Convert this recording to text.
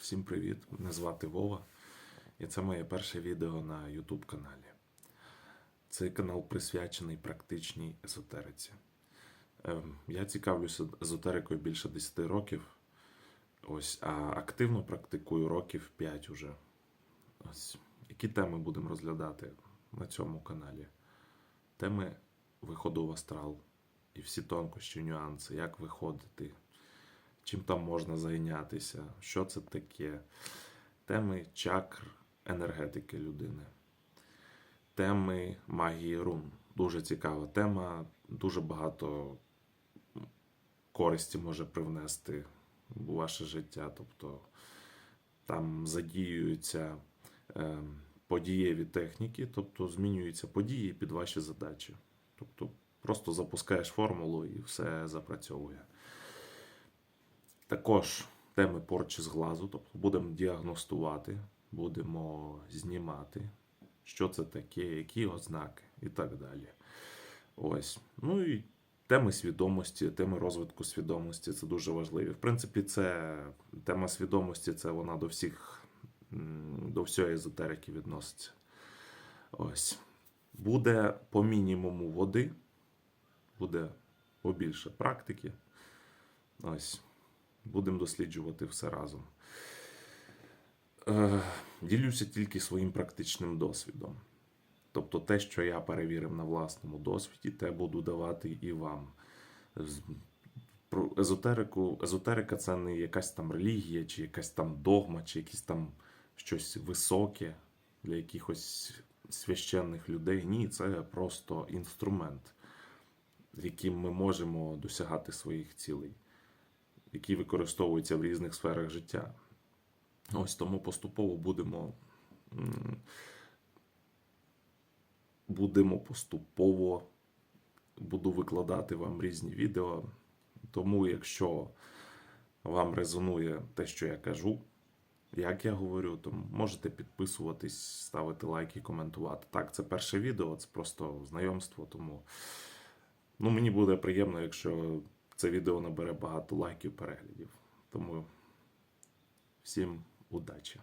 Всім привіт! Мене звати Вова, і це моє перше відео на YouTube каналі. Цей канал присвячений практичній езотериці. Ем, Я цікавлюся езотерикою більше 10 років. Ось, а активно практикую років 5 уже. Ось. Які теми будемо розглядати на цьому каналі? Теми виходу в астрал і всі тонкощі, нюанси, як виходити, чим там можна зайнятися, що це таке, теми чакр енергетики людини, теми магії рун. Дуже цікава тема, дуже багато користі може привнести у ваше життя. Тобто там задіюються е, подієві техніки, тобто змінюються події під ваші задачі. Тобто просто запускаєш формулу і все запрацьовує. Також теми порчі з глазу, тобто будемо діагностувати, будемо знімати, що це таке, які ознаки і так далі. Ось. Ну і теми свідомості, теми розвитку свідомості це дуже важливі. В принципі, це тема свідомості, це вона до всіх, до всієї езотерики відноситься. Ось. Буде по мінімуму води, буде побільше практики. Ось. Будемо досліджувати все разом. Е, ділюся тільки своїм практичним досвідом. Тобто те, що я перевірив на власному досвіді, те буду давати і вам. Про езотерику, езотерика це не якась там релігія, чи якась там догма, чи якесь там щось високе для якихось священних людей. Ні, це просто інструмент, яким ми можемо досягати своїх цілей які використовуються в різних сферах життя. Ось тому поступово будемо. Будемо поступово буду викладати вам різні відео. Тому, якщо вам резонує те, що я кажу, як я говорю, то можете підписуватись, ставити лайки, коментувати. Так, це перше відео, це просто знайомство, тому ну, мені буде приємно, якщо це відео набере багато лайків, переглядів. Тому всім удачі!